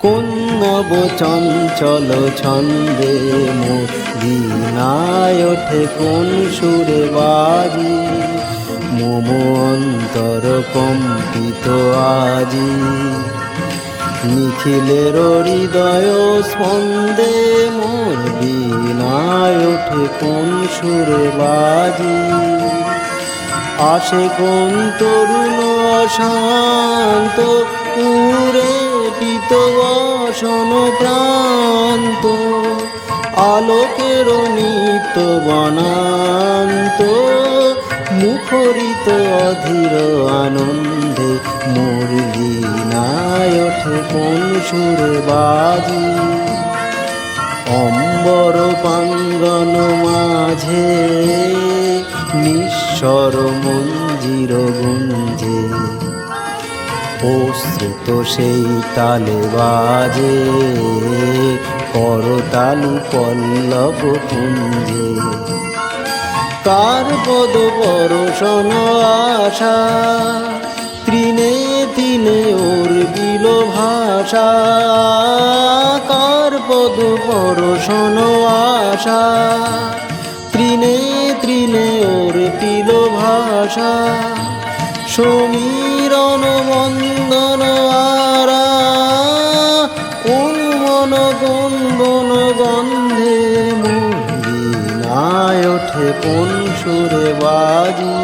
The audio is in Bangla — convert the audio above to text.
কোন নব চঞ্চল ছন্দে মদিনায় ওঠে কোন সুরে বাজি? মম অন্তর কম্পিত আজি। নিখিলের হৃদয় স্পন্দে মোর বিনায় ওঠে কোন সুরে বাজি? আসে কোন তরুণ অশান্ত বসন প্রান্ত, আলোকের নিত্য বনান্ত, মুখরিত অধীর আনন্দে মুরগি নাই ওঠে সুরে বাজি অম্বর পাঙ্গন মাঝে নিঃস্বর মঞ্জির গুঞ্জে প্রস্তুত সেই তালে বাজে করতালু পল্লব কুঞ্জে কার পদ পরশন আশা, তৃণে তিনে ওর বিল ভাষা। কার পদ পরশন আশা, তৃণে তৃণে ওর পিল ভাষা। সমীরণ বন্দন আরা গন্দন গন্ধে নায় ওঠে কোন সুরে বাজি।